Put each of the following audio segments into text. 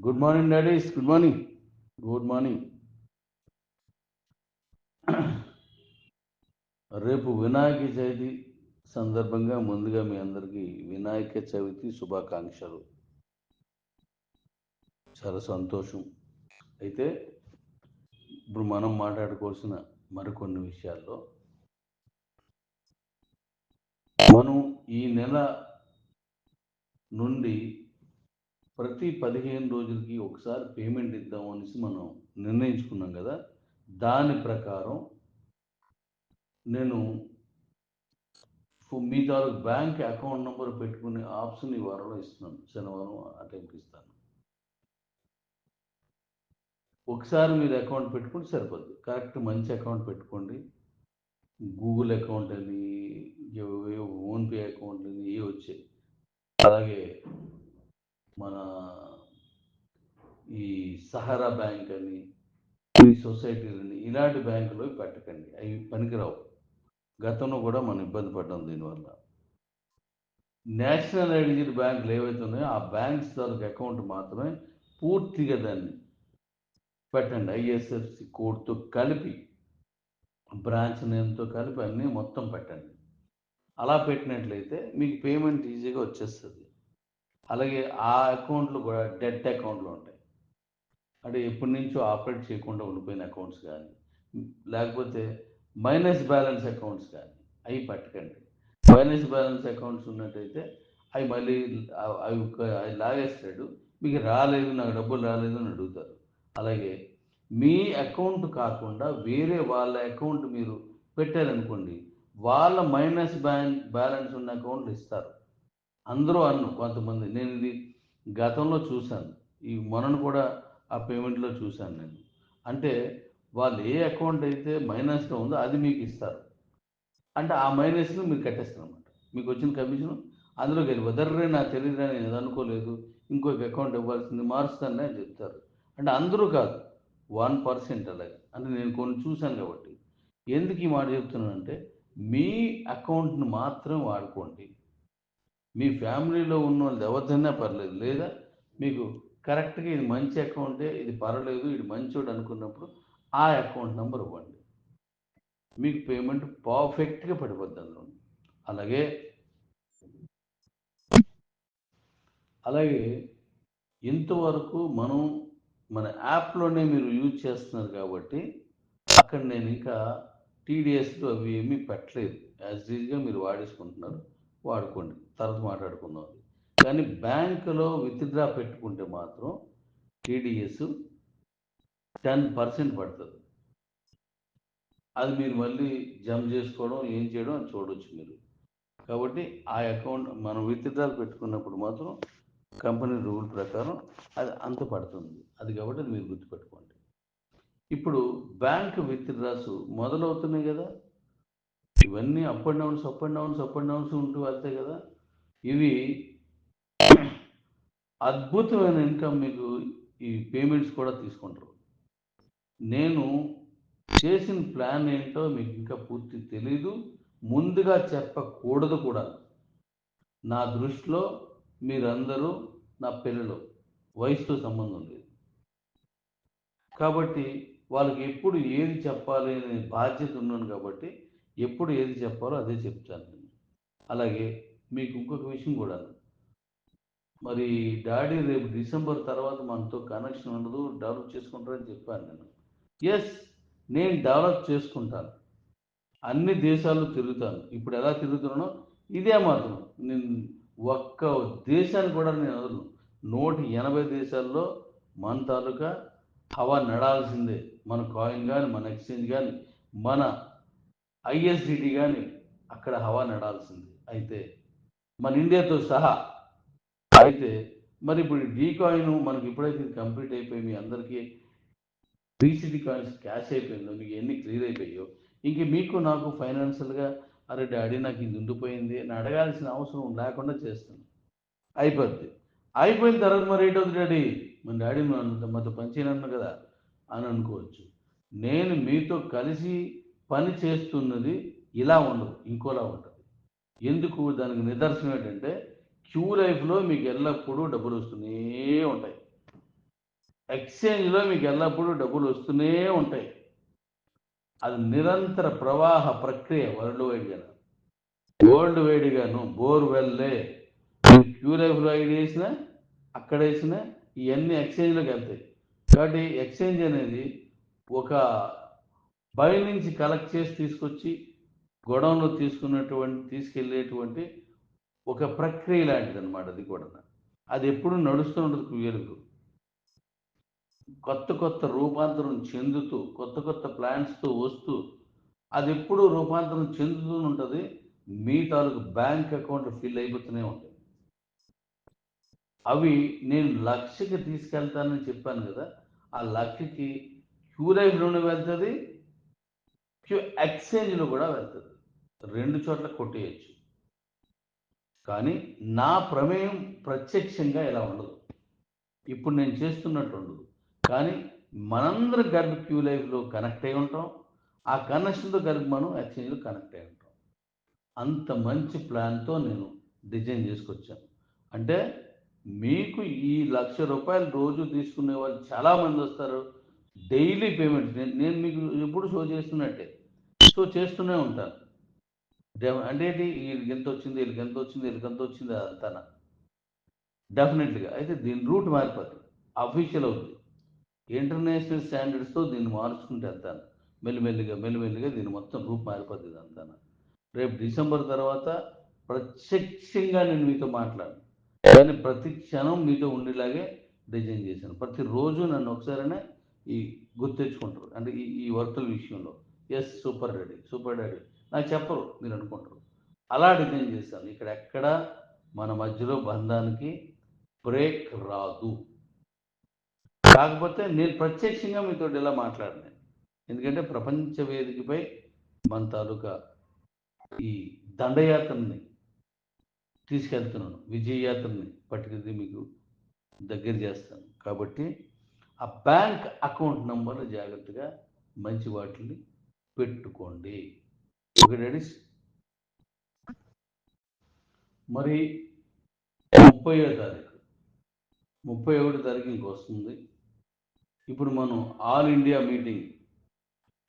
Good morning daddies good morning good morning రేపు వినాయక చవితి సందర్భంగా ముందుగా మీ అందరికీ వినాయక చవితి శుభాకాంక్షలు. చాలా సంతోషం. అయితే ఇప్పుడు మనం మాట్లాడుకోవాల్సిన మరికొన్ని విషయాల్లో. మనం ఈ నెల నుండి ప్రతి పదిహేను రోజులకి ఒకసారి పేమెంట్ ఇద్దాం అనేసి మనం నిర్ణయించుకున్నాం కదా. దాని ప్రకారం నేను మీ తాలూకు బ్యాంక్ అకౌంట్ నెంబర్ పెట్టుకునే ఆప్షన్ ఈ వారంలో ఇస్తున్నాను. శనివారం అటెంప్ట్ ఇస్తాను. ఒకసారి మీరు అకౌంట్ పెట్టుకుంటే సరిపోద్ది. కరెక్ట్ మంచి అకౌంట్ పెట్టుకోండి. గూగుల్ అకౌంట్ అని ఫోన్పే అకౌంట్ అని ఏ వచ్చాయి. అలాగే మన ఈ సహారా బ్యాంక్ అని ఈ సొసైటీలని ఇలాంటి బ్యాంకులో పెట్టకండి. అవి పనికిరావు. గతంలో కూడా మనం ఇబ్బంది పడ్డాం దీనివల్ల. నేషనల్ ఐడెంటిటీ బ్యాంకులు ఏవైతే ఉన్నాయో ఆ బ్యాంక్స్ తాలూకు అకౌంట్ మాత్రమే పూర్తిగా దాన్ని పెట్టండి. ఐఎస్ఎఫ్సి కోడ్తో కలిపి బ్రాంచ్ నేమ్తో కలిపి అన్నీ మొత్తం పెట్టండి. అలా పెట్టినట్లయితే మీకు పేమెంట్ ఈజీగా వచ్చేస్తుంది. అలాగే ఆ అకౌంట్లు కూడా డెట్ అకౌంట్లు ఉంటాయి. అంటే ఎప్పటి నుంచో ఆపరేట్ చేయకుండా ఉండిపోయిన అకౌంట్స్ కానీ లేకపోతే మైనస్ బ్యాలెన్స్ అకౌంట్స్ కానీ అవి పట్టకండి. మైనస్ బ్యాలెన్స్ అకౌంట్స్ ఉన్నట్టయితే అవి మళ్ళీ అవి అవి అవి లాగేస్తాడు. మీకు రాలేదు నాకు డబ్బులు రాలేదు అని అడుగుతారు. అలాగే మీ అకౌంట్ కాకుండా వేరే వాళ్ళ అకౌంట్ మీరు పెట్టారనుకోండి వాళ్ళ మైనస్ బ్యాన్ బ్యాలెన్స్ ఉన్న అకౌంట్లు ఇస్తారు. అందరూ అన్ను కొంతమంది. నేను ఇది గతంలో చూశాను. ఈ మొన్న కూడా ఆ పేమెంట్లో చూశాను నేను. అంటే వాళ్ళు ఏ అకౌంట్ అయితే మైనస్లో ఉందో అది మీకు ఇస్తారు. అంటే ఆ మైనస్ను మీరు కట్టేస్తారు అనమాట మీకు వచ్చిన కమిషన్ అందులోకి వెళ్ళి వదర్రే నాకు తెలియదురా నేను అనుకోలేదు. ఇంకొక అకౌంట్ ఇవ్వాల్సింది మారుస్తానని అని చెప్తారు. అంటే అందరూ కాదు. వన్ పర్సెంట్ అలాగే అంటే నేను కొన్ని చూశాను కాబట్టి. ఎందుకు ఈ మాట చెప్తున్నానంటే మీ అకౌంట్ని మాత్రం వాడుకోండి. మీ ఫ్యామిలీలో ఉన్న వాళ్ళు ఎవరిదైనా పర్లేదు. లేదా మీకు కరెక్ట్గా ఇది మంచి అకౌంటే ఇది పర్వాలేదు ఇది మంచోడు అనుకున్నప్పుడు ఆ అకౌంట్ నెంబర్ ఇవ్వండి. మీకు పేమెంట్ పర్ఫెక్ట్గా పడిపోద్ది అందులో. అలాగే అలాగే ఇంతవరకు మనం మన యాప్లోనే మీరు యూజ్ చేస్తున్నారు కాబట్టి అక్కడ నేను ఇంకా టీడీఎస్లు అవి ఏమీ పెట్టలేదు. యాజ్ ఈజ్గా మీరు వాడేసుకుంటున్నారు. వాడుకోండి. తర్వాత మాట్లాడుకుందాం అది. కానీ బ్యాంకులో విత్డ్రా పెట్టుకుంటే మాత్రం టీడీఎస్ టెన్ పర్సెంట్ పడుతుంది. అది మీరు మళ్ళీ జమ చేసుకోవడం ఏం చేయడం అది చూడవచ్చు మీరు. కాబట్టి ఆ అకౌంట్ మనం విత్డ్రాలు పెట్టుకున్నప్పుడు మాత్రం కంపెనీ రూల్ ప్రకారం అది అంత పడుతుంది. అది కాబట్టి అది మీరు గుర్తుపెట్టుకోండి. ఇప్పుడు బ్యాంక్ విత్డ్రాస్ మొదలవుతున్నాయి కదా. ఇవన్నీ up and downs up and downs up and downs ఉంటూ వెళ్తాయి కదా. ఇవి అద్భుతమైన ఇన్కమ్ మీకు ఈ పేమెంట్స్ కూడా తీసుకుంటారు. నేను చేసిన ప్లాన్ ఏంటో మీకు ఇంకా పూర్తి తెలీదు. ముందుగా చెప్పకూడదు కూడా. నా దృష్టిలో మీరందరూ నా పిల్లలు. వయసుతో సంబంధం లేదు. కాబట్టి వాళ్ళకి ఎప్పుడు ఏది చెప్పాలి అనే బాధ్యత ఉన్నాను కాబట్టి ఎప్పుడు ఏది చెప్పాలో అదే చెప్తాను నేను. అలాగే మీకు ఇంకొక విషయం కూడా. మరి డాడీ రేపు డిసెంబర్ తర్వాత మనతో కనెక్షన్ ఉండదు డెవలప్ చేసుకుంటారని చెప్పాను నేను. ఎస్ నేను డెవలప్ చేసుకుంటాను. అన్ని దేశాలు తిరుగుతాను. ఇప్పుడు ఎలా తిరుగుతున్నానో ఇదే మాత్రం. నేను ఒక్క దేశాన్ని కూడా నేను వదలను. నూట ఎనభై దేశాల్లో మన తాలూకా హవా నడాల్సిందే. మన కాయిన్ కానీ మన ఎక్స్చేంజ్ కానీ మన ఐఎస్డిటీ కానీ అక్కడ హవా నడాల్సిందే. అయితే మన ఇండియాతో సహా. అయితే మరి ఇప్పుడు డీ కాయిన్ మనకి ఎప్పుడైతే ఇది కంప్లీట్ అయిపోయి మీ అందరికీ బీసీడీ కాయిన్స్ క్యాష్ అయిపోయిందో మీకు ఎన్ని క్లియర్ అయిపోయాయో ఇంక మీకు నాకు ఫైనాన్షియల్గా అరే డాడీ నాకు ఇది ఉండిపోయింది అని అడగాల్సిన అవసరం లేకుండా చేస్తాను అయిపోద్ది. అయిపోయిన తర్వాత మరి ఏంటవుతుంది డాడీ? మన డాడీ మాతో పనిచేయనన్ను కదా అని అనుకోవచ్చు. నేను మీతో కలిసి పని చేస్తున్నది ఇలా ఉండదు ఇంకోలా ఉంటుంది ఎందుకు దానికి నిదర్శనం ఏంటంటే క్యూ లైఫ్లో మీకు ఎల్లప్పుడూ డబ్బులు వస్తూనే ఉంటాయి. ఎక్స్చేంజ్లో మీకు ఎల్లప్పుడూ డబ్బులు వస్తూనే ఉంటాయి. అది నిరంతర ప్రవాహ ప్రక్రియ వరల్డ్ వైడ్గా వరల్డ్ వైడ్గాను బోర్వెల్లే. క్యూ లైఫ్లో ఐడి వేసినా అక్కడ వేసినా ఇవన్నీ ఎక్స్చేంజ్లోకి వెళ్తాయి. కాబట్టి ఎక్స్చేంజ్ అనేది ఒక బై నుంచి కలెక్ట్ చేసి తీసుకొచ్చి గొడవలో తీసుకున్నటువంటి తీసుకెళ్ళేటువంటి ఒక ప్రక్రియ లాంటిది అనమాట అది కూడా. అది ఎప్పుడు నడుస్తూ ఉండదు కుయ్యలకు కొత్త కొత్త రూపాంతరం చెందుతూ కొత్త కొత్త ప్లాన్స్తో వస్తూ అది ఎప్పుడు రూపాంతరం చెందుతూ ఉంటుంది. మీ తాలూకు బ్యాంక్ అకౌంట్ ఫిల్ అయిపోతూనే ఉంటాయి అవి నేను లక్ష్యకి తీసుకెళ్తానని చెప్పాను కదా ఆ లక్ష్యకి క్యూ లైఫ్లోనే వెళ్తుంది క్యూ ఎక్స్చేంజ్లో కూడా వెళ్తుంది. రెండు చోట్ల కొట్టేయచ్చు. కానీ నా ప్రమేయం ప్రత్యక్షంగా ఇలా ఉండదు. ఇప్పుడు నేను చేస్తున్నట్టు ఉండదు. కానీ మనందరం గర్భ క్యూ లైఫ్లో కనెక్ట్ అయి ఉంటాం. ఆ కనెక్షన్తో గర్భ మనం ఎక్స్చేంజ్లో కనెక్ట్ అయి ఉంటాం. అంత మంచి ప్లాన్తో నేను డిజైన్ చేసుకొచ్చాను. అంటే మీకు ఈ లక్ష రూపాయలు రోజు తీసుకునే వాళ్ళు చాలామంది వస్తారు. Daily payment. నేను నేను మీకు ఎప్పుడు షో చేస్తున్నట్టే. షో చేస్తూనే ఉంటాను. అంటే వీళ్ళకి ఎంత వచ్చింది? వీళ్ళకి ఎంత వచ్చింది? వీళ్ళకి ఎంత వచ్చింది? తన డెఫినెట్లీగా అయితే దీని రూట్ మారిపోతుంది అఫీషియల్ అవుతుంది ఇంటర్నేషనల్ స్టాండర్డ్స్తో దీన్ని మార్చుకుంటే వెళ్తాను మెల్లిమెల్లిగా మెల్లిమెల్లిగా దీన్ని మొత్తం రూప్ మారిపోతుంది అంతా రేపు డిసెంబర్ తర్వాత ప్రత్యక్షంగా నేను మీతో మాట్లాడు కానీ ప్రతి క్షణం మీతో ఉండేలాగే డిజైన్ చేశాను. ప్రతిరోజు నన్ను ఒకసారైనా ఈ గుర్తెచ్చుకుంటారు. అంటే ఈ ఈ వర్కుల విషయంలో. Yes super daddy super daddy నాకు చెప్పరు మీరు అనుకుంటారు. అలా డిజైన్ చేశాను. ఇక్కడ ఎక్కడ మన మధ్యలో బంధానికి బ్రేక్ రాదు. కాకపోతే నేను ప్రత్యక్షంగా మీతో ఇలా మాట్లాడినాను ఎందుకంటే ప్రపంచ వేదికపై మన తాలూకా ఈ దండయాత్రని తీసుకెళ్తున్నాను. విజయయాత్రని పట్టుకెళ్తే మీకు దగ్గర చేస్తాను. కాబట్టి ఆ బ్యాంక్ అకౌంట్ నంబర్లు జాగ్రత్తగా మంచి వాటిని పెట్టుకోండి. ఓకే లేడీస్ మరి ముప్పయో తారీఖు. ముప్పై ఒకటి తారీఖు ఇంకొస్తుంది ఇప్పుడు మనం ఆల్ ఇండియా మీటింగ్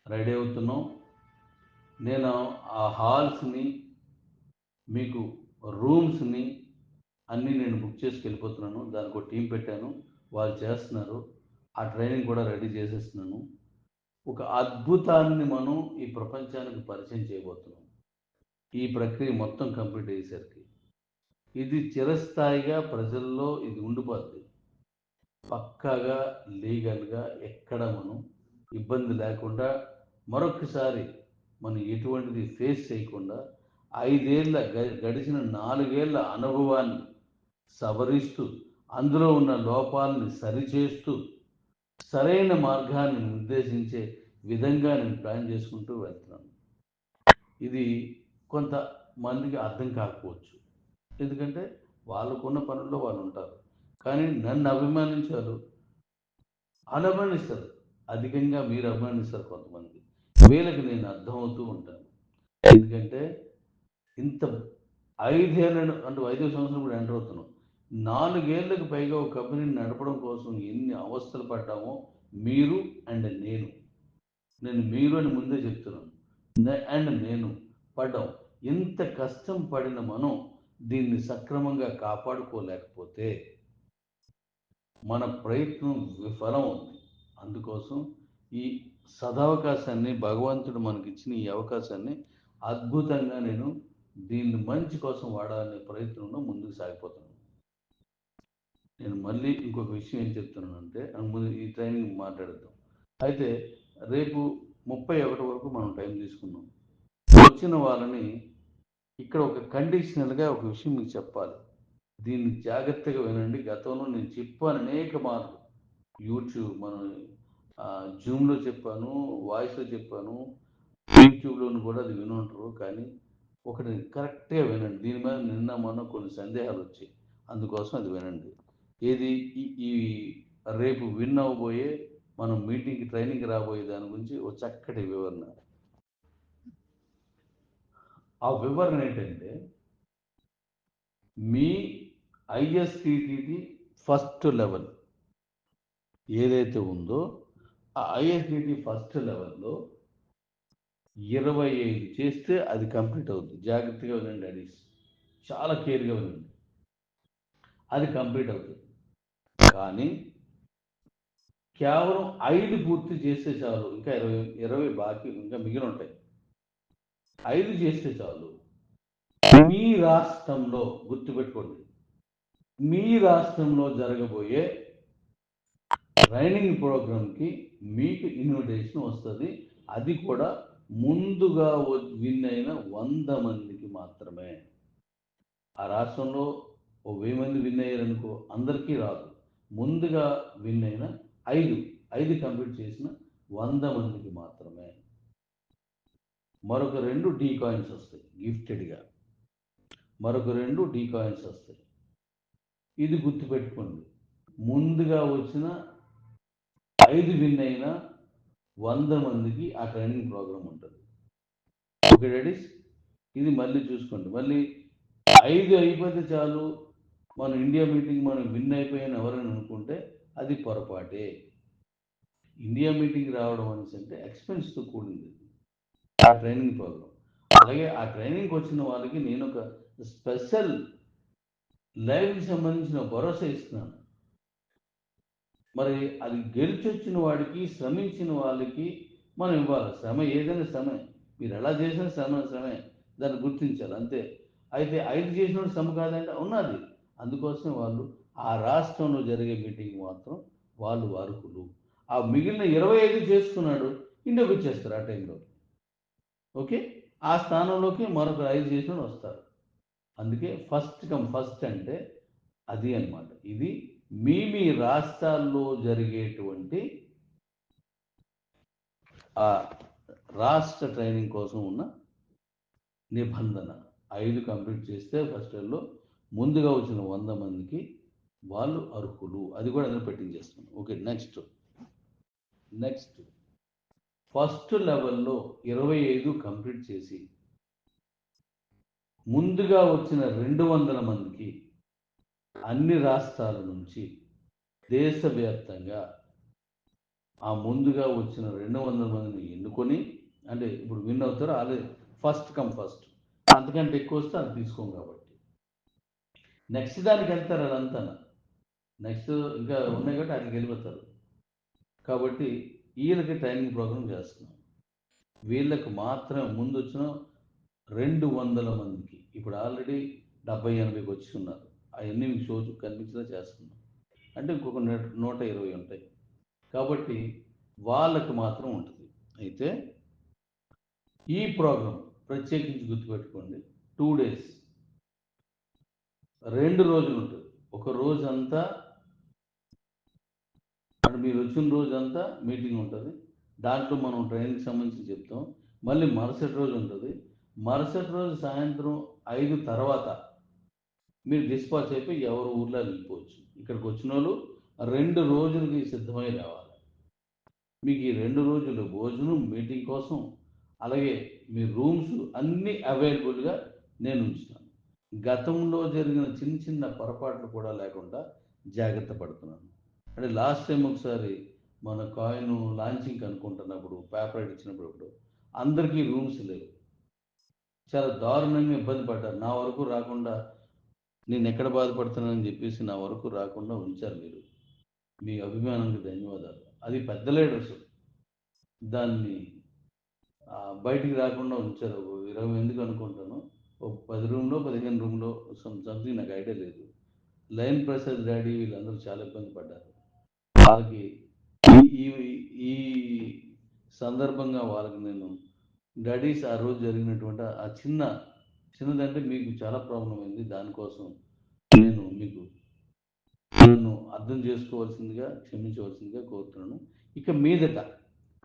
రెడీ అవుతున్నాం. నేను ఆ హాల్స్ని మీకు రూమ్స్ని అన్నీ నేను బుక్ చేసుకు వెళ్ళిపోతున్నాను. దానికి ఒక టీం పెట్టాను. వాళ్ళు చేస్తున్నారు. ఆ ట్రైనింగ్ కూడా రెడీ చేసేస్తున్నాను. ఒక అద్భుతాన్ని మనం ఈ ప్రపంచానికి పరిచయం చేయబోతున్నాం. ఈ ప్రక్రియ మొత్తం కంప్లీట్ అయ్యేసరికి ఇది చిరస్థాయిగా ప్రజల్లో ఇది ఉండిపోద్ది. పక్కాగా లీగల్గా ఎక్కడ మనం ఇబ్బంది లేకుండా మరొకసారి మనం ఎటువంటిది ఫేస్ చేయకుండా ఐదేళ్ళ గడిచిన నాలుగేళ్ళ అనుభవాన్ని సవరిస్తూ అందులో ఉన్న లోపాలని సరిచేస్తూ సరైన మార్గాన్ని నిర్దేశించే విధంగా నేను ప్లాన్ చేసుకుంటూ వెళ్తున్నాను. ఇది కొంత మందికి అర్థం కాకపోవచ్చు. ఎందుకంటే వాళ్ళకున్న పనుల్లో వాళ్ళు ఉంటారు. కానీ నన్ను అభిమానించారు అభిమానిస్తారు అధికంగా మీరు అభిమానిస్తారు కొంతమంది. వీళ్ళకి నేను అర్థమవుతూ ఉంటాను. ఎందుకంటే ఇంత ఐదేళ్ళ అంటే ఐదో సంవత్సరం కూడా ఎంటర్ అవుతున్నాం. నాలుగేళ్ళకు పైగా ఒక కంపెనీని నడపడం కోసం ఎన్ని అవస్థలు పడ్డామో మీరు అండ్ నేను. నేను మీరు అని ముందే చెప్తున్నాను. అండ్ నేను పడ్డాం. ఇంత కష్టం పడిన మనం దీన్ని సక్రమంగా కాపాడుకోలేకపోతే మన ప్రయత్నం విఫలం అవుతుంది అందుకోసం ఈ సదవకాశాన్ని భగవంతుడు మనకి ఇచ్చిన ఈ అవకాశాన్ని అద్భుతంగా నేను దీన్ని మంచి కోసం వాడాలనే ప్రయత్నంలో ముందుకు సాగిపోతున్నాను. నేను మళ్ళీ ఇంకొక విషయం ఏం చెప్తున్నానంటే ముందు ఈ ట్రైనింగ్ మాట్లాడదాం అయితే రేపు ముప్పై ఒకటి వరకు మనం టైం తీసుకున్నాం వచ్చిన వాళ్ళని ఇక్కడ ఒక కండిషనల్గా ఒక విషయం మీకు చెప్పాలి. దీన్ని జాగ్రత్తగా వినండి. గతంలో నేను చెప్పాను అనేక మార్లు. యూట్యూబ్ మన జూమ్లో చెప్పాను వాయిస్లో చెప్పాను. యూట్యూబ్లోను కూడా అది వినుంటారు. కానీ ఒకటి కరెక్ట్గా వినండి. దీని మీద నిన్న మొన్న కొన్ని సందేహాలు వచ్చాయి. అందుకోసం అది వినండి. ఏది ఈ ఈ రేపు విన్ అవ్వబోయే మనం మీటింగ్కి ట్రైనింగ్కి రాబోయే దాని గురించి ఒక చక్కటి వివరణ. ఆ వివరణ ఏంటంటే మీ ఐఎస్టిటి ఫస్ట్ లెవెల్ ఏదైతే ఉందో ఆ ఐఎస్డిటి ఫస్ట్ లెవెల్లో ఇరవై ఐదు చేస్తే అది కంప్లీట్ అవుతుంది జాగ్రత్తగా వినండి అడీస్ చాలా కేర్గా వినండి. అది కంప్లీట్ అవుతుంది కానీ కేవలం ఐదు పూర్తి చేస్తే చాలు ఇంకా ఇరవై ఇరవై బాకీ ఇంకా మిగిలి ఉంటాయి ఐదు చేస్తే చాలు. మీ రాష్ట్రంలో గుర్తుపెట్టుకోండి. మీ రాష్ట్రంలో జరగబోయే ట్రైనింగ్ ప్రోగ్రామ్కి మీకు ఇన్విటేషన్ వస్తుంది. అది కూడా ముందుగా విన్ అయిన వంద మందికి మాత్రమే. ఆ రాష్ట్రంలో ఓ వెయ్యి మంది విన్ అయ్యారనుకో అందరికీ రాదు. ముందుగా విన్ అయిన ఐదు ఐదు కంప్లీట్ చేసిన వంద మందికి మాత్రమే. మరొక రెండు డీ కాయిన్స్ వస్తాయి గిఫ్టెడ్గా మరొక రెండు డీ కాయిన్స్ వస్తాయి. ఇది గుర్తుపెట్టుకోండి ముందుగా వచ్చిన ఐదు విన్ అయిన వంద మందికి ఆ ట్రైనింగ్ ప్రోగ్రామ్ ఉంటుంది. ఓకే డాడీస్ ఇది మళ్ళీ చూసుకోండి మళ్ళీ ఐదు అయిపోతే చాలు మన ఇండియా మీటింగ్ మనం విన్ అయిపోయాను ఎవరైనా అనుకుంటే అది పొరపాటే. ఇండియా మీటింగ్ రావడం అనేసి అంటే ఎక్స్పెన్స్తో కూడింది. ఆ ట్రైనింగ్ ప్రోగ్రామ్ అలాగే ఆ ట్రైనింగ్కి వచ్చిన వాళ్ళకి నేను ఒక స్పెషల్ లైవ్కి సంబంధించిన భరోసా ఇస్తున్నాను. మరి అది గెలిచొచ్చిన వాడికి శ్రమించిన వాళ్ళకి మనం ఇవ్వాలి. శ్రమ ఏదైనా శ్రమే. మీరు ఎలా చేసిన శ్రమ శ్రమే. దాన్ని గుర్తించాలి. అంతే. అయితే ఐదు చేసిన శ్రమ కాదంటే ఉన్నది. అందుకోసం వాళ్ళు ఆ రాష్ట్రంలో జరిగే మీటింగ్ మాత్రం వాళ్ళు అర్హులు ఆ మిగిలిన ఇరవై ఐదు చేసుకున్నాడు ఇండియాకి వచ్చేస్తారు ఆ టైంలో. ఓకే? ఆ స్థానంలోకి మరొక ఐదు చేసిన వస్తారు. అందుకే ఫస్ట్ కమ్ ఫస్ట్ అంటే అది అన్నమాట. ఇది మీ మీ రాష్ట్రాల్లో జరిగేటువంటి ఆ రాష్ట్ర ట్రైనింగ్ కోసం ఉన్న నిబంధన. ఐదు కంప్లీట్ చేస్తే ఫస్ట్ ఇయర్లో ముందుగా వచ్చిన వంద మందికి వాళ్ళు అర్హులు. అది కూడా అందులో పెట్టించేస్తున్నాం ఓకే నెక్స్ట్. నెక్స్ట్. ఫస్ట్ లెవెల్లో ఇరవై ఐదు కంప్లీట్ చేసి ముందుగా వచ్చిన రెండు వందల మందికి అన్ని రాష్ట్రాల నుంచి దేశవ్యాప్తంగా ఆ ముందుగా వచ్చిన రెండు వందల మందిని ఎన్నుకొని అంటే ఇప్పుడు విన్ అవుతారు ఆల్రెడీ ఫస్ట్ కమ్ ఫస్ట్. అంతకంటే ఎక్కువ వస్తే అది తీసుకోం కాబట్టి. నెక్స్ట్ దానికి వెళ్తారు అదంతా నెక్స్ట్ ఇంకా ఉన్నాయి కాబట్టి అక్కడికి వెళ్ళిపోతారు. కాబట్టి వీళ్ళకి ట్రైనింగ్ ప్రోగ్రామ్ చేస్తున్నాం. వీళ్ళకి మాత్రమే ముందు వచ్చిన రెండు వందల మందికి. ఇప్పుడు ఆల్రెడీ డెబ్బై ఎనభైకి వచ్చి ఉన్నారు అవన్నీ మీకు షో కనిపించేలా చేస్తున్నాం. అంటే ఇంకొక నూట ఇరవై ఉంటాయి. కాబట్టి వాళ్ళకి మాత్రం ఉంటుంది. అయితే ఈ ప్రోగ్రాం ప్రత్యేకించి గుర్తుపెట్టుకోండి. టూ డేస్ రెండు రోజులు ఉంటుంది ఒక రోజంతా అంటే మీరు వచ్చిన రోజంతా మీటింగ్ ఉంటుంది దాంట్లో మనం ట్రైనింగ్ సంబంధించి చెప్తాం. మళ్ళీ మరుసటి రోజు ఉంటుంది మరుసటి రోజు సాయంత్రం ఐదు తర్వాత మీరు డిస్పాచ్ అయిపోయి ఎవరు ఊర్లో వెళ్ళిపోవచ్చు. ఇక్కడికి వచ్చిన వాళ్ళు రెండు రోజులకి సిద్ధమై రావాలి. మీకు ఈ రెండు రోజులు భోజనం మీటింగ్ కోసం అలాగే మీ రూమ్స్ అన్నీ అవైలబుల్గా నేను ఉంచుతాను. గతంలో జరిగిన చిన్న చిన్న పొరపాట్లు కూడా లేకుండా జాగ్రత్త పడుతున్నాను. అంటే లాస్ట్ టైం ఒకసారి మన కాయిన్ లాంచింగ్ అనుకుంటున్నప్పుడు పేపర్ ఇచ్చినప్పుడు ఇప్పుడు అందరికీ రూమ్స్ లేవు. చాలా దారుణంగా ఇబ్బంది పడ్డారు. నా వరకు రాకుండా నేను ఎక్కడ బాధపడుతున్నానని చెప్పేసి నా వరకు రాకుండా ఉంచారు మీరు. మీ అభిమానానికి ధన్యవాదాలు. అది పెద్ద లీడర్స్ దాన్ని బయటికి రాకుండా ఉంచారు. ఇరవై ఎందుకు అనుకుంటారు. ఒక పది రూమ్లో పదిహేను రూమ్లో సంథింగ్ నాకు ఐడియా లేదు. లైన్ ప్రసాద్ డాడీ వీళ్ళందరూ చాలా ఇబ్బంది పడ్డారు. వాళ్ళకి ఈ ఈ సందర్భంగా వాళ్ళకి నేను డాడీస్ ఆ రోజు జరిగినటువంటి ఆ చిన్న చిన్నదంటే మీకు చాలా ప్రాబ్లం అయింది. దానికోసం నేను మీకు నన్ను అర్థం చేసుకోవాల్సిందిగా క్షమించవలసిందిగా కోరుతున్నాను. ఇక మీదట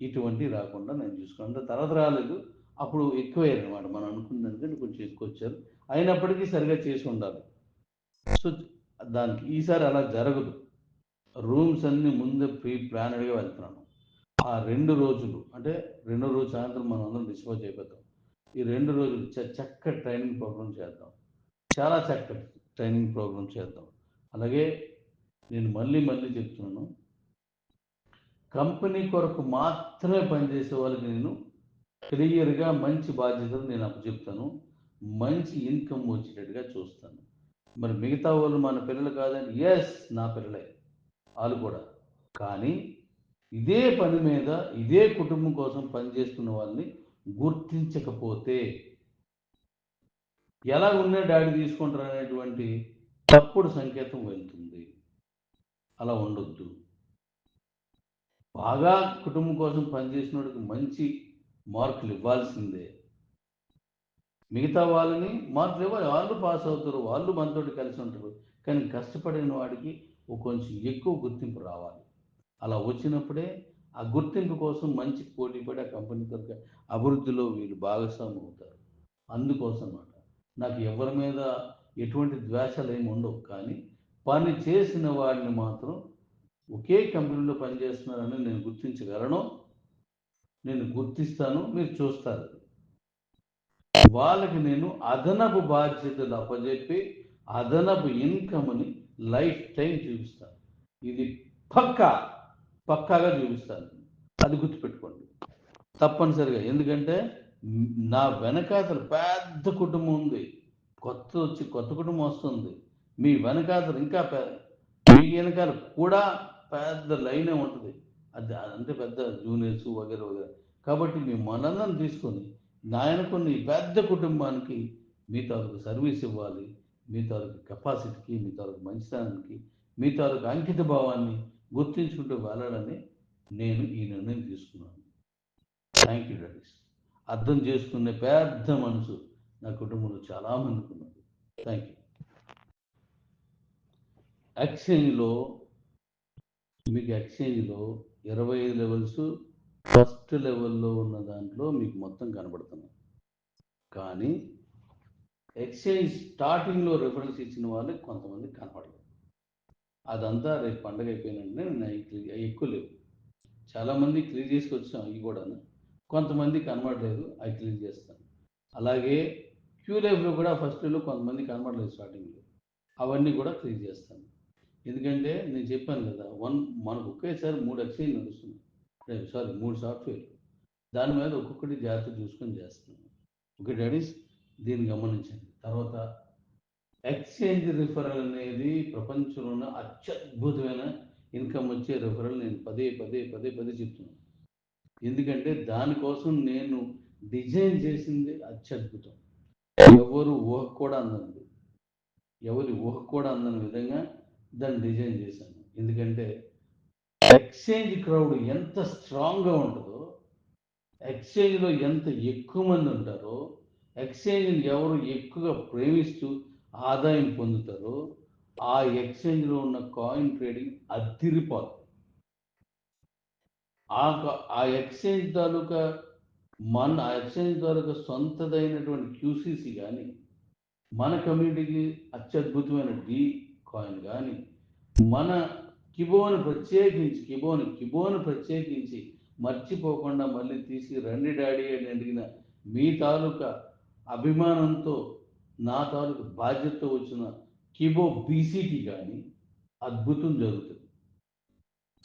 ఇటువంటి రాకుండా నేను చూసుకున్నాను. తర్వాత రాలేదు అప్పుడు ఎక్కువయ్యారు అనమాట మనం అనుకున్న దానికంటే కొంచెం ఎక్కువ వచ్చారు అయినప్పటికీ సరిగా చేసి ఉండాలి. సో దానికి ఈసారి అలా జరగదు. రూమ్స్ అన్ని ముందే ప్రీ ప్లానెడ్గా వెళ్తున్నాను. ఆ రెండు రోజులు అంటే రెండో రోజు సాయంత్రం మనం అందరం డిస్పోజ్ అయిపోతాం. ఈ రెండు రోజులు చక్కటి ట్రైనింగ్ ప్రోగ్రామ్ చేద్దాం. చాలా చక్కటి ట్రైనింగ్ ప్రోగ్రామ్ చేద్దాం. అలాగే నేను మళ్ళీ మళ్ళీ చెప్తున్నాను. కంపెనీ కొరకు మాత్రమే పనిచేసే వాళ్ళకి నేను క్లియర్గా మంచి బాధ్యతలు నేను అప్పచెప్తాను మంచి ఇన్కమ్ వచ్చేటట్టుగా చూస్తాను. మరి మిగతా వాళ్ళు మన పిల్లలు కాదని ఎస్ నా పిల్లలే. వాళ్ళు కూడా. కానీ ఇదే పని మీద ఇదే కుటుంబం కోసం పనిచేస్తున్న వాళ్ళని గుర్తించకపోతే ఎలా ఉన్నా డాడీ తీసుకుంటారు అనేటువంటి తప్పుడు సంకేతం వెళ్తుంది. అలా ఉండొద్దు. బాగా కుటుంబం కోసం పనిచేసిన వాడికి మంచి మార్కులు ఇవ్వాల్సిందే. మిగతా వాళ్ళని మార్కులు ఇవ్వాలి. వాళ్ళు పాస్ అవుతారు వాళ్ళు మనతోటి కలిసి ఉంటారు. కానీ కష్టపడిన వాడికి కొంచెం ఎక్కువ గుర్తింపు రావాలి. అలా వచ్చినప్పుడే ఆ గుర్తింపు కోసం మంచి పోటీ పడి ఆ కంపెనీ తరగ అభివృద్ధిలో వీళ్ళు భాగస్వామి అవుతారు. అందుకోసం అన్నమాట నాకు ఎవరి మీద ఎటువంటి ద్వేషాలు ఏమి ఉండవు. కానీ పని చేసిన వాడిని మాత్రం ఒకే కంపెనీలో పనిచేస్తున్నారని నేను గుర్తించగలను. నేను గుర్తిస్తాను మీరు చూస్తారు. వాళ్ళకి నేను అదనపు బాధ్యతలు అప్పజెప్పి అదనపు ఇన్కమ్ని లైఫ్ టైం చూపిస్తాను. ఇది పక్కా పక్కాగా చూపిస్తాను. అది గుర్తుపెట్టుకోండి. తప్పనిసరిగా. ఎందుకంటే నా వెనకాతలు పెద్ద కుటుంబం ఉంది. కొత్త వచ్చి కొత్త కుటుంబం వస్తుంది. మీ వెనకాతలు ఇంకా మీ వెనకాల కూడా పెద్ద లైనే ఉంటుంది. అది అంటే పెద్ద జూనియర్స్ వగేర వగేర. కాబట్టి మీ మనందరం తీసుకొని నాయనకున్న ఈ పెద్ద కుటుంబానికి మీ తాలూకు సర్వీస్ ఇవ్వాలి మీ తాలూకు కెపాసిటీకి మీ తాలూకు మంచితనానికి మీ తాలూకు అంకిత భావాన్ని గుర్తించుకుంటూ వెళ్ళాలని నేను ఈ నిర్ణయం తీసుకున్నాను. థ్యాంక్ యూ డాడీస్ అర్థం చేసుకునే పెద్ద మనసు నా కుటుంబంలో చాలామందికి ఉన్నారు థ్యాంక్ యూ ఎక్స్చేంజ్లో మీకు ఎక్స్చేంజ్లో ఇరవై ఐదు లెవెల్స్ ఫస్ట్ లెవెల్లో ఉన్న దాంట్లో మీకు మొత్తం కనబడుతుంది కానీ ఎక్స్చేంజ్ స్టార్టింగ్లో రిఫరెన్స్ ఇచ్చిన వాళ్ళకి కొంతమంది కనపడలేదు. అదంతా రేపు పండగ అయిపోయిన వెంటనే నేను అవి అవి ఎక్కువ లేవు. చాలామంది క్లియర్ చేసుకొచ్చాం అవి కూడా కొంతమంది కనబడలేదు అవి క్లియర్ చేస్తాను. అలాగే క్యూ లైఫ్లో కూడా ఫస్ట్లో కొంతమంది కనబడలేదు స్టార్టింగ్లో అవన్నీ కూడా క్లియర్ చేస్తాను. ఎందుకంటే నేను చెప్పాను కదా వన్ మనకు ఒకేసారి మూడు ఎక్స్చేంజ్ నడుస్తున్నాయి. సారీ మూడు సాఫ్ట్వేర్ దాని మీద ఒక్కొక్కటి జాగ్రత్త చూసుకొని చేస్తున్నాను. ఓకే డాడీస్ దీన్ని గమనించండి. తర్వాత ఎక్స్చేంజ్ రిఫరల్ అనేది ప్రపంచంలో ఉన్న అత్యద్భుతమైన ఇన్కమ్ వచ్చే రిఫరల్ నేను పదే పదే పదే పదే చెప్తున్నాను. ఎందుకంటే దానికోసం నేను డిజైన్ చేసింది అత్యద్భుతం. ఎవరు ఊహ కూడా అందనిది. ఎవరి ఊహ కూడా అందని విధంగా దాన్ని డిజైన్ చేశాను. ఎందుకంటే ఎక్స్చేంజ్ క్రౌడ్ ఎంత స్ట్రాంగ్గా ఉంటుందో ఎక్స్చేంజ్లో ఎంత ఎక్కువ మంది ఉంటారో ఎక్స్చేంజ్ని ఎవరు ఎక్కువగా ప్రేమిస్తూ ఆదాయం పొందుతారో ఆ ఎక్స్చేంజ్లో ఉన్న కాయిన్ ట్రేడింగ్ అద్దిరిపోతుంది ఆ ఆ ఎక్స్చేంజ్ తాలూకా మన ఆ ఎక్స్చేంజ్ తాలూకా సొంతదైనటువంటి క్యూసీసీ కానీ మన కమ్యూనిటీకి అత్యద్భుతమైన డీ కాయిన్ కానీ మన కిబోని ప్రత్యేకించి కిబోని కిబోను ప్రత్యేకించి మర్చిపోకుండా మళ్ళీ తీసి రండి డాడీ అని అడిగిన మీ తాలూకా అభిమానంతో నా తాలూకు బాధ్యతతో వచ్చిన కిబో బీసీకి కానీ అద్భుతం జరుగుతుంది.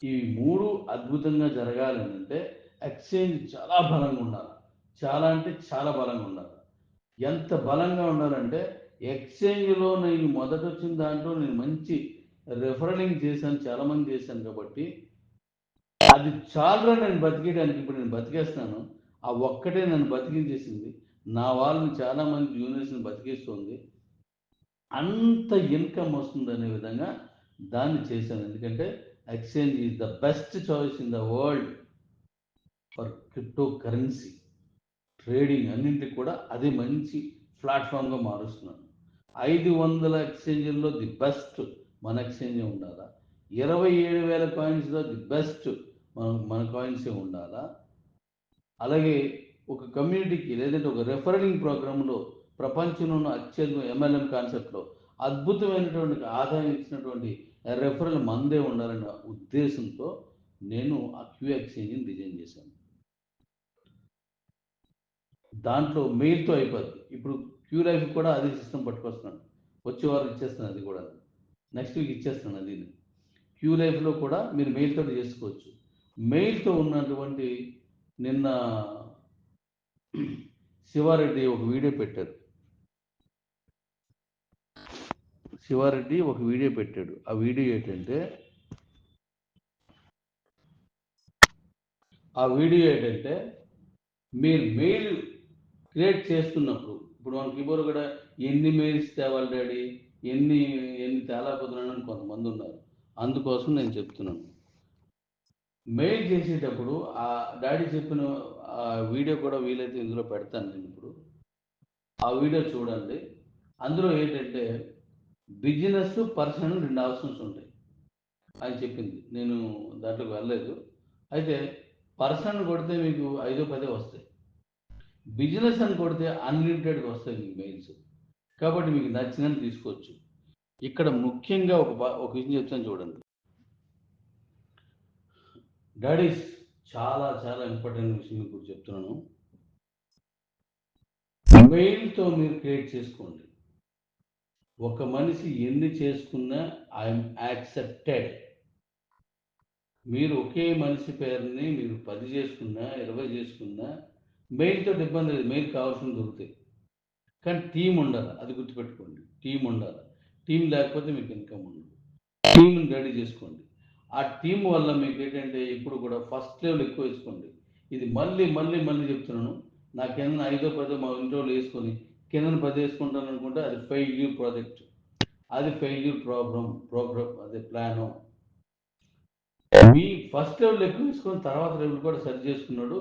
ఈ మూడు అద్భుతంగా జరగాలని అంటే ఎక్స్చేంజ్ చాలా బలంగా ఉండాలి. చాలా అంటే చాలా బలంగా ఉండాలి. ఎంత బలంగా ఉండాలంటే ఎక్స్చేంజ్లో నేను మొదట వచ్చిన దాంట్లో నేను మంచి రెఫరలింగ్ చేశాను చాలామంది చేశాను కాబట్టి అది చాలా నేను బతికేయడానికి ఇప్పుడు నేను బతికేస్తాను. ఆ ఒక్కటే నన్ను బతికించేసింది. నా వాళ్ళని చాలామంది యూనివర్సిటీని బతికేస్తుంది. అంత ఇన్కమ్ వస్తుంది అనే విధంగా దాన్ని చేశాను. ఎందుకంటే exchange is the best choice in the world for cryptocurrency trading అన్నింటికి కూడా అది మంచి ప్లాట్ఫామ్గా మారుస్తున్నాను ఐదు వందల ఎక్స్చేంజ్ల్లో ది బెస్ట్ మన ఎక్స్చేంజ్ ఉండాలా? ఇరవై ఏడు వేల కాయిన్స్లో ది బెస్ట్ మన మన కాయిన్సే ఉండాలా? అలాగే ఒక కమ్యూనిటీకి లేదంటే ఒక రెఫరలింగ్ ప్రోగ్రాంలో ప్రపంచంలో ఉన్న అత్యధిక ఎంఎల్ఎం కాన్సెప్ట్లో అద్భుతమైనటువంటి ఆదాయం ఇచ్చినటువంటి రెఫరల్ మందే ఉండాలన్న ఉద్దేశంతో నేను ఆ క్యూ ఎక్స్చేంజ్ని డిజైన్ చేశాను. దాంట్లో మెయిల్తో అయిపోద్ది. ఇప్పుడు క్యూ లైఫ్ కూడా అదే సిస్టమ్ పట్టుకొస్తున్నాడు. వచ్చే వారం ఇచ్చేస్తాను అది కూడా. నెక్స్ట్ వీక్ ఇచ్చేస్తాను అది. క్యూ లైఫ్లో కూడా మీరు మెయిల్తో చేసుకోవచ్చు. మెయిల్తో ఉన్నటువంటి నిన్న శివారెడ్డి ఒక వీడియో పెట్టాడు. శివారెడ్డి ఒక వీడియో పెట్టాడు. ఆ వీడియో ఏంటంటే ఆ వీడియో ఏంటంటే మీరు మెయిల్ క్రియేట్ చేస్తున్నప్పుడు ఇప్పుడు మన కీబోర్డ్ కూడా ఎన్ని మెయిల్స్ తేవాలి డాడీ? ఎన్ని ఎన్ని తేలేకపోతున్నానని కొంతమంది ఉన్నారు. అందుకోసం నేను చెప్తున్నాను. మెయిల్ చేసేటప్పుడు ఆ డాడీ చెప్పిన ఆ వీడియో కూడా వీలైతే ఇందులో పెడతాను నేను ఇప్పుడు. ఆ వీడియో చూడండి. అందులో ఏంటంటే బిజినెస్ పర్సన్ రెండు ఆప్షన్స్ ఉంటాయి. అని చెప్పింది. నేను దాంట్లోకి వెళ్ళలేదు. అయితే పర్సన్ కొడితే మీకు ఐదో పదే వస్తాయి. బిజినెస్ అని కొడితే అన్లిమిటెడ్గా వస్తాయి మీకు మెయిల్స్. కాబట్టి మీకు నచ్చినని తీసుకోవచ్చు. ఇక్కడ ముఖ్యంగా ఒక ఒక విషయం చెప్తాను చూడండి. డాడీస్ చాలా చాలా ఇంపార్టెంట్ విషయం మీకు చెప్తున్నాను. మెయిల్తో మీరు క్రియేట్ చేసుకోండి. ఒక మనిషి ఎన్ని చేసుకున్నా ఐఎమ్ యాక్సెప్టెడ్. మీరు ఒకే మనిషి పేరుని మీరు పది చేసుకున్నా ఇరవై చేసుకున్నా మెయిల్తో ఇబ్బంది లేదు. మెయిల్ కావాల్సిన దొరుకుతాయి. కానీ టీం ఉండాలి. అది గుర్తుపెట్టుకోండి. టీం ఉండాలి. టీం లేకపోతే మీకు ఇన్కమ్ ఉండదు. టీంని రెడీ చేసుకోండి. ఆ టీం వల్ల మీకు ఏంటంటే ఇప్పుడు కూడా ఫస్ట్ లెవెల్ ఎక్కువ వేసుకోండి. ఇది మళ్ళీ మళ్ళీ మళ్ళీ చెప్తున్నాను. నా కింద ఐదో పదో మా ఇంట్లో వేసుకొని కింద పది వేసుకుంటాను అనుకుంటే అది ఫెయిల్యూర్ ప్రాజెక్ట్ అది ఫెయిల్యూర్ ప్రాబ్లం ప్రోగ్రామ్ అదే ప్లాను మీ ఫస్ట్ లెవెల్ ఎక్కువ వేసుకొని తర్వాత లెవెల్ కూడా సరి చేసుకున్నాడు.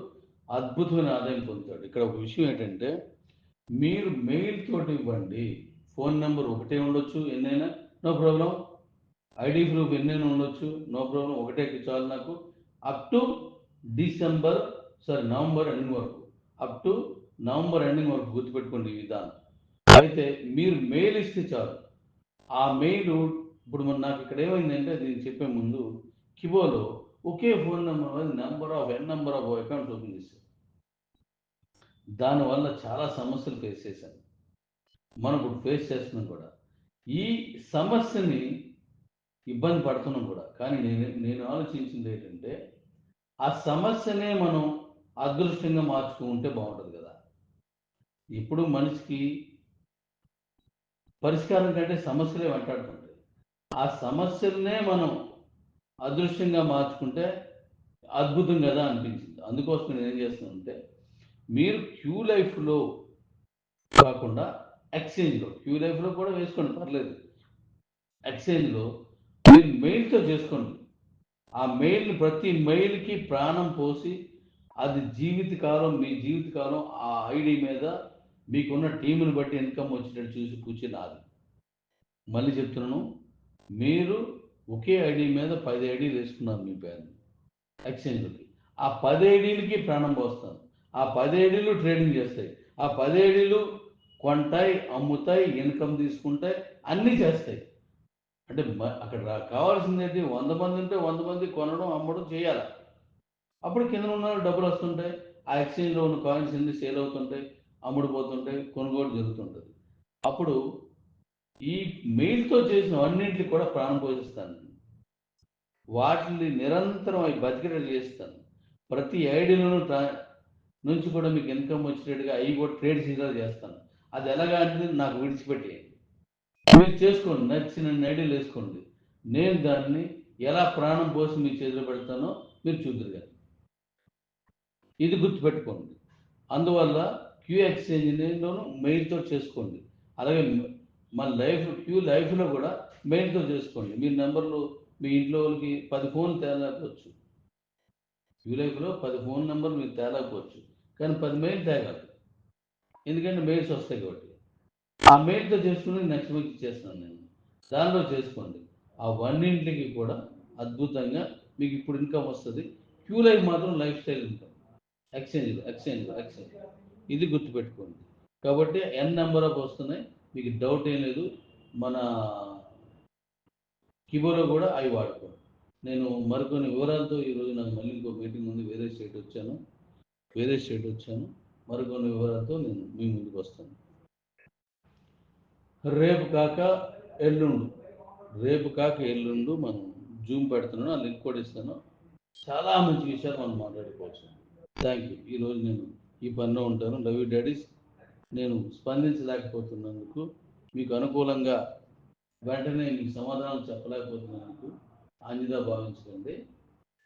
అద్భుతమైన ఆదాయం పొందుతాడు. ఇక్కడ ఒక విషయం ఏంటంటే మీరు మెయిల్ తోటి ఇవ్వండి. ఫోన్ నెంబర్ ఒకటే ఉండొచ్చు ఎన్నైనా నో ప్రాబ్లం. ఐడి ప్రూఫ్ ఎన్నైనా ఉండొచ్చు నో ప్రాబ్లం. ఒకటే చాలు నాకు. Up to December sorry November ending వరకు. అప్ టు నవంబర్ ఎండింగ్ వరకు గుర్తుపెట్టుకోండి ఈ విధానం. అయితే మీరు మెయిల్ ఇస్తే చాలు. ఆ మెయిల్ ఇప్పుడు మన నాకు ఇక్కడ ఏమైందంటే నేను చెప్పే ముందు కిబోలో ఒకే phone number number of N number of accounts open చేశాను దానివల్ల చాలా సమస్యలు ఫేస్ చేశాను. మనం ఇప్పుడు ఫేస్ చేస్తున్నాం కూడా. ఈ సమస్యని ఇబ్బంది పడుతున్నాం కూడా. కానీ నేను నేను ఆలోచించింది ఏంటంటే ఆ సమస్యనే మనం అదృష్టంగా మార్చుకుంటే బాగుంటుంది కదా. ఇప్పుడు మనిషికి పరిష్కారం కంటే సమస్యలే వెంటాడుతుంటాయి. ఆ సమస్యలనే మనం అదృష్టంగా మార్చుకుంటే అద్భుతం కదా అనిపించింది. అందుకోసం నేను ఏం చేస్తానంటే మీరు క్యూ లైఫ్లో కాకుండా ఎక్స్చేంజ్లో క్యూ లైఫ్లో కూడా వేసుకోండి పర్లేదు. ఎక్స్చేంజ్లో మీరు మెయిల్తో చేసుకోండి. ఆ మెయిల్ ప్రతి మెయిల్కి ప్రాణం పోసి అది జీవితకాలం మీ జీవితకాలం ఆ ఐడి మీద మీకున్న టీముని బట్టి ఇన్కమ్ వచ్చినట్టు చూసి కూర్చుని అది మళ్ళీ చెప్తున్నాను మీరు ఒకే ఐడి మీద పది ఐడీలు వేసుకున్నారు మీ పేరు ఎక్స్చేంజ్లకి. ఆ పది ఐడీలకి ప్రాణం పోస్తాను ఆ పదేడీలు ట్రేడింగ్ చేస్తాయి. ఆ పదేడీలు కొంటాయి అమ్ముతాయి ఇన్కమ్ తీసుకుంటాయి అన్నీ చేస్తాయి. అంటే అక్కడ కావాల్సింది ఏంటి వంద మంది ఉంటే వంద మంది కొనడం అమ్మడం చేయాలి. అప్పుడు కింద ఉన్న డబ్బులు వస్తుంటాయి. ఆ ఎక్స్చేంజ్లో ఉన్న కాయిన్స్ అన్ని సేల్ అవుతుంటాయి అమ్ముడుపోతుంటాయి కొనుగోలు జరుగుతుంటుంది. అప్పుడు ఈ మెయిల్తో చేసిన అన్నింటికి కూడా ప్రాణం పోషిస్తాను. వాటిని నిరంతరం అవి బతికేటట్టు చేస్తాను. ప్రతి ఐడిలోనూ ట్రా- నుంచి కూడా మీకు ఇన్కమ్ వచ్చేటట్టుగా అవి కూడా ట్రేడ్ సీజన్ చేస్తాను. అది ఎలాగా అంటే నాకు విడిచిపెట్టేయండి. మీరు చేసుకోండి నచ్చిన ఐడియాలు వేసుకోండి. నేను దాన్ని ఎలా ప్రాణం పోసి మీ చేతిలో పెడతానో మీరు చూద్దరు ఇది గుర్తుపెట్టుకోండి. అందువల్ల క్యూ ఎక్స్చేంజ్లోను మెయిల్తో చేసుకోండి. అలాగే మన లైఫ్ క్యూ లైఫ్లో కూడా మెయిల్తో చేసుకోండి. మీ నెంబర్లు మీ ఇంట్లో వాళ్ళకి పది ఫోన్ తేలేకపోవచ్చు. క్యూ లైఫ్లో పది ఫోన్ నెంబర్లు మీరు తేలేకపోవచ్చు. కానీ పది మెయిల్ తేగలరు ఎందుకంటే మెయిల్స్ వస్తాయి కాబట్టి. ఆ మెయిల్తో చేసుకుని నెక్స్ట్ వీక్ చేస్తున్నాను నేను. దానిలో చేసుకోండి. ఆ వన్నింటికి కూడా అద్భుతంగా మీకు ఇప్పుడు ఇన్కమ్ వస్తుంది. క్యూ లైఫ్ మాత్రం lifestyle income exchange exchange exchange ఇది గుర్తుపెట్టుకోండి. కాబట్టి ఎన్ నెంబర్ ఆఫ్ వస్తున్నాయి. మీకు డౌట్ ఏం లేదు. మన కిబోలో కూడా అవి వాడుకోండి. నేను మరికొన్ని వివరాలతో ఈరోజు నాకు మళ్ళీ ఇంకో మీటింగ్ ఉంది. వేరే స్టేట్ వచ్చాను. వేరే స్టేట్ వచ్చాను. మరికొన్ని వివరాలతో నేను మీ ముందుకు వస్తాను. రేపు కాక ఎల్లుండు. రేపు కాక ఎల్లుండు మనం జూమ్ పెడుతున్నాను. ఆ లింక్ కూడా ఇస్తాను. చాలా మంచి విషయాలు మనం మాట్లాడుకోవచ్చు. థ్యాంక్ యూ ఈరోజు నేను ఈ పనిలో ఉంటాను. లవ్ యూ డాడీస్ నేను స్పందించలేకపోతున్నందుకు మీకు అనుకూలంగా వెంటనే మీకు సమాధానం చెప్పలేకపోతున్నందుకు ఆంజదా భావించకండి.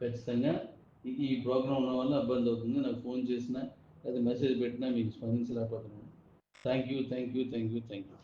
ఖచ్చితంగా ఈ- ఈ ప్రోగ్రాం ఉన్న వల్ల ఇబ్బంది అవుతుంది. నాకు ఫోన్ చేసినా లేదా మెసేజ్ పెట్టినా మీకు స్పందించలేకపోతున్నాను. Thank you thank you thank you thank you